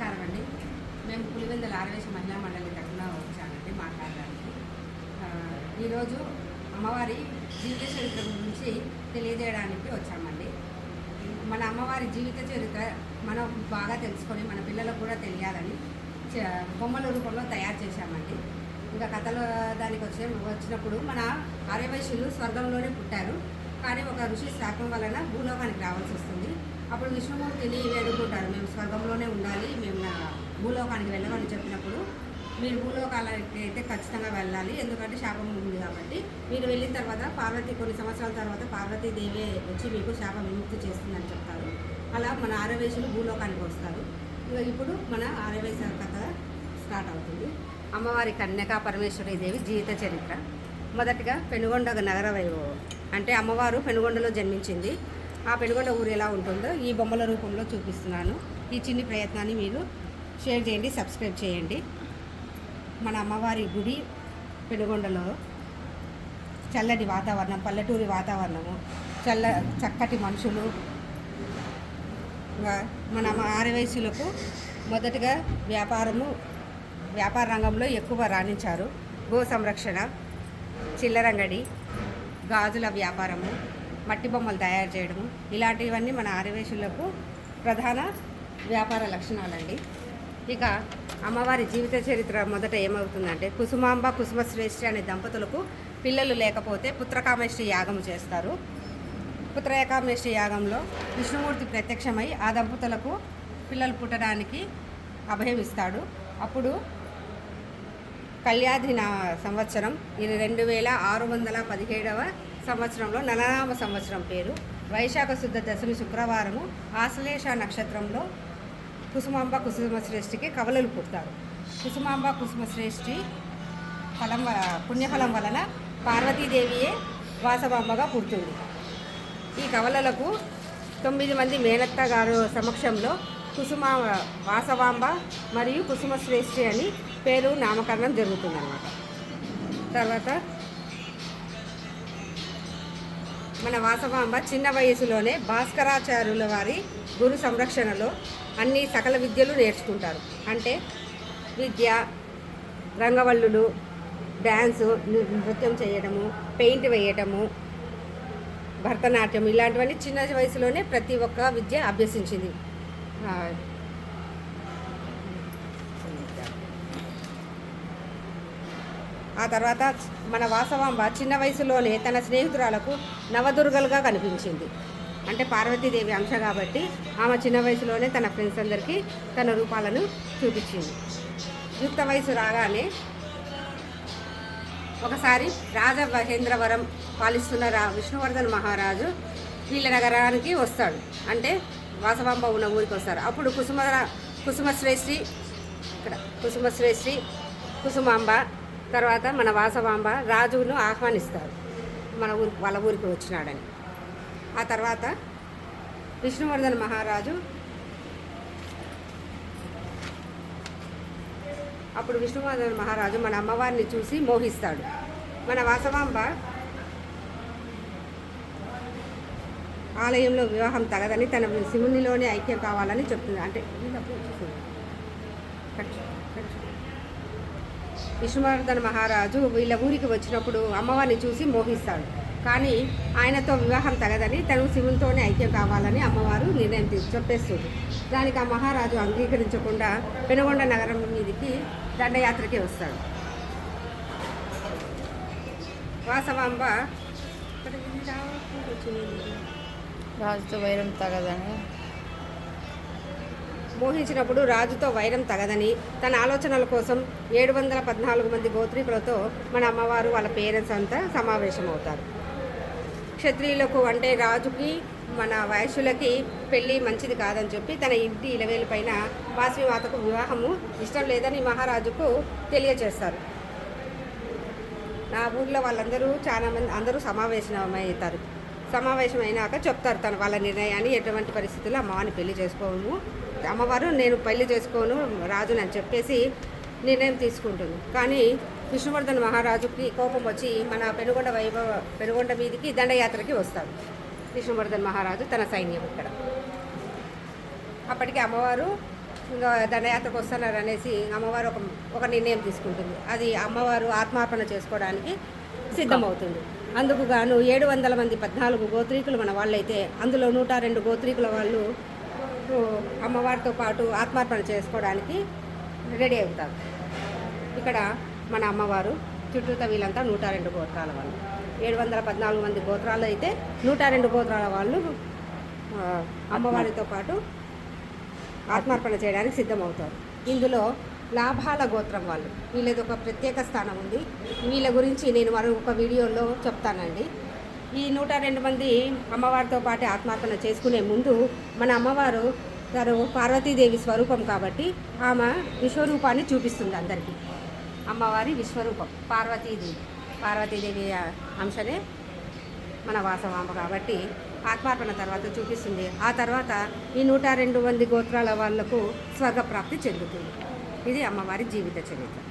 నమస్కారం అండి. మేము పులివెందుల ఆరవేశ మహిళా మండలి తరఫున వచ్చామండి మాట్లాడడానికి. ఈరోజు అమ్మవారి జీవిత చరిత్ర గురించి తెలియజేయడానికి వచ్చామండి. మన అమ్మవారి జీవిత చరిత్ర మనం బాగా తెలుసుకొని మన పిల్లలకు కూడా తెలియాలని బొమ్మల రూపంలో తయారు చేశామండి. ఇంకా కథల దానికి వచ్చే వచ్చినప్పుడు మన ఆర్యవైశ్యులు స్వర్గంలోనే పుట్టారు. కానీ ఒక ఋషి శాఖం వలన భూలోకానికి రావాల్సి వస్తుంది. అప్పుడు విష్ణుమూర్తిని వేడుకుంటారు మేము స్వర్గంలోనే ఉండాలి మేము నా భూలోకానికి వెళ్ళమని చెప్పినప్పుడు మీరు భూలోకాలకి అయితే ఖచ్చితంగా వెళ్ళాలి. ఎందుకంటే శాపం ఉంది కాబట్టి. మీరు వెళ్ళిన తర్వాత పార్వతి కొన్ని సంవత్సరాల తర్వాత పార్వతీదేవి వచ్చి మీకు శాప విముక్తి చేస్తుందని చెప్తారు. అలా మన ఆరవేశులు భూలోకానికి వస్తారు. ఇంకా ఇప్పుడు మన ఆరవేశ కథ స్టార్ట్ అవుతుంది. అమ్మవారి కన్యకా పరమేశ్వరి దేవి జీవిత చరిత్ర. మొదటిగా పెనుగొండ నగర వైభవం అంటే అమ్మవారు పెనుగొండలో జన్మించింది. ఆ పెనుగొండ ఊరు ఎలా ఉంటుందో ఈ బొమ్మల రూపంలో చూపిస్తున్నాను. ఈ చిన్ని ప్రయత్నాన్ని మీరు షేర్ చేయండి సబ్స్క్రైబ్ చేయండి. మన అమ్మవారి గుడి పెనుగొండలో చల్లటి వాతావరణం పల్లెటూరి వాతావరణము చల్ల చక్కటి మనుషులు మన ఆరవయసులకు మొదటగా వ్యాపారము వ్యాపార రంగంలో ఎక్కువ రాణించారు. గో సంరక్షణ చిల్లరంగడి గాజుల వ్యాపారము మట్టి బొమ్మలు తయారు చేయడము. ఇలాంటివన్నీ మన ఆరవేశులకు ప్రధాన వ్యాపార లక్షణాలండి. ఇక అమ్మవారి జీవిత చరిత్ర మొదట ఏమవుతుందంటే కుసుమాంబ కుసుమశ్రేష్ఠి అనే దంపతులకు పిల్లలు లేకపోతే పుత్రకామేష్టి యాగం చేస్తారు. పుత్రకామేష్టి యాగంలో విష్ణుమూర్తి ప్రత్యక్షమై ఆ దంపతులకు పిల్లలు పుట్టడానికి అభయమిస్తాడు అప్పుడు కళ్యాధి సంవత్సరం ఇది రెండు వేల ఆరు వందల పదిహేడవ సంవత్సరంలో నలనామ సంవత్సరం పేరు. వైశాఖ శుద్ధ దశమి శుక్రవారము ఆశ్లేష నక్షత్రంలో కుసుమాంబ కుసుమ శ్రేష్ఠికి కవలలు పుడతారు. కుసుమాంబ కుసుమశ్రేష్ఠి ఫలం పుణ్యఫలం వలన పార్వతీదేవియే వాసవాంబగా పుడుతుంది. ఈ కవలలకు తొమ్మిది మంది మేనత్త గారు సమక్షంలో కుసుమ వాసవాంబ మరియు కుసుమ శ్రేష్ఠి అని పేరు నామకరణం జరుగుతుందన్నమాట. తర్వాత మన వాసవాంబ చిన్న వయసులోనే భాస్కరాచార్యుల వారి గురు సంరక్షణలో అన్ని సకల విద్యలు నేర్చుకుంటారు. అంటే విద్య రంగవల్లులు డ్యాన్సు నృ- నృత్యం చేయడము పెయింట్ వేయటము భరతనాట్యం ఇలాంటివన్నీ చిన్న వయసులోనే ప్రతి ఒక్క విద్య అభ్యసించింది. ఆ, తర్వాత మన వాసవాంబ చిన్న వయసులోనే తన స్నేహితురాలకు నవదుర్గలుగా కనిపించింది. అంటే పార్వతీదేవి అంశ కాబట్టి ఆమె చిన్న వయసులోనే తన ఫ్రెండ్స్ అందరికీ తన రూపాలను చూపించింది. యుక్త వయసు రాగానే ఒకసారి రాజ మహేంద్రవరం పాలిస్తున్న రా విష్ణువర్ధన్ మహారాజు వీళ్ళ నగరానికి వస్తాడు. అంటే వాసవాంబ ఉన్న ఊరికి వస్తారు. అప్పుడు కుసుమ కుసుమశ్రేష్ఠి ఇక్కడ కుసుమశ్రేష్ఠి కుసుమాంబ తర్వాత మన వాసవాంబ రాజును ఆహ్వానిస్తారు. మన ఊరికి వాళ్ళ ఊరికి వచ్చినాడని. ఆ తర్వాత విష్ణువర్ధన్ మహారాజు అప్పుడు విష్ణువర్ధన్ మహారాజు మన అమ్మవారిని చూసి మోహిస్తాడు. మన వాసవాంబ ఆలయంలో వివాహం తగదని తన శివునిలోనే ఐక్యం కావాలని చెప్తుంది. అంటే విష్ణువర్ధన్ మహారాజు వీళ్ళ ఊరికి వచ్చినప్పుడు అమ్మవారిని చూసి మోహిస్తాడు. కానీ ఆయనతో వివాహం తగదని తను శివునితోనే ఐక్యం కావాలని అమ్మవారు నిర్ణయం చెప్పేస్తుంది. దానికి ఆ మహారాజు అంగీకరించకుండా పెనుగొండ నగరం మీదకి దండయాత్రకి వస్తాడు. వాసవాంబ రాజుతో వైరం తగదని మోహించినప్పుడు రాజుతో వైరం తగదని తన ఆలోచనల కోసం ఏడు వందల పద్నాలుగు మంది గోత్రీకులతో మన అమ్మవారు వాళ్ళ పేరెంట్స్ అంతా సమావేశం అవుతారు క్షత్రియులకు అంటే రాజుకి మన వయస్సులకి పెళ్ళి మంచిది కాదని చెప్పి తన ఇంటి ఇలవేలు పైన వాసవిమాతకు వివాహము ఇష్టం లేదని మహారాజుకు తెలియజేస్తారు నా ఊర్లో వాళ్ళందరూ చాలామంది అందరూ సమావేశమవుతారు సమావేశం అయినాక చెప్తారు తన వాళ్ళ నిర్ణయాన్ని ఎటువంటి పరిస్థితుల్లో అమ్మవారిని పెళ్ళి చేసుకోము. అమ్మవారు నేను పెళ్ళి చేసుకోను రాజుని అని చెప్పేసి నిర్ణయం తీసుకుంటుంది. కానీ విష్ణువర్ధన్ మహారాజుకి కోపం వచ్చి మన పెనుగొండ వైభవ పెనుగొండ మీదికి దండయాత్రకి వస్తాడు విష్ణువర్ధన్ మహారాజు తన సైన్యం ఇక్కడ. అప్పటికి అమ్మవారు ఇంకా దండయాత్రకు వస్తున్నారు అనేసి అమ్మవారు ఒక ఒక నిర్ణయం తీసుకుంటుంది. అది అమ్మవారు ఆత్మార్పణ చేసుకోవడానికి సిద్ధమవుతుంది. అందుకు గాను ఏడు వందల మంది పద్నాలుగు గోత్రీకులు మన వాళ్ళైతే అందులో నూట రెండు గోత్రీకుల వాళ్ళు అమ్మవారితో పాటు ఆత్మార్పణ చేసుకోవడానికి రెడీ అవుతారు. ఇక్కడ మన అమ్మవారు చుట్టూత వీళ్ళంతా నూట రెండు గోత్రాల వాళ్ళు. ఏడు వందల పద్నాలుగు మంది గోత్రాలు అయితే నూట రెండు గోత్రాల వాళ్ళు అమ్మవారితో పాటు ఆత్మార్పణ చేయడానికి సిద్ధమవుతారు. ఇందులో లాభాల గోత్రం వాళ్ళు. వీళ్ళది ఒక ప్రత్యేక స్థానం ఉంది. వీళ్ళ గురించి నేను మరొక వీడియోలో చెప్తానండి. ఈ నూట రెండు మంది అమ్మవారితో పాటు ఆత్మార్పణ చేసుకునే ముందు మన అమ్మవారు గారు పార్వతీదేవి స్వరూపం కాబట్టి ఆమె విశ్వరూపాన్ని చూపిస్తుంది అందరికీ. అమ్మవారి విశ్వరూపం పార్వతీదేవి. పార్వతీదేవి అంశనే మన వాసవాంబ కాబట్టి ఆత్మార్పణ తర్వాత చూపిస్తుంది. ఆ తర్వాత ఈ నూట రెండు మంది గోత్రాల వాళ్ళకు స్వర్గప్రాప్తి చెందుతుంది. ఇది అమ్మవారి జీవిత చరిత్ర.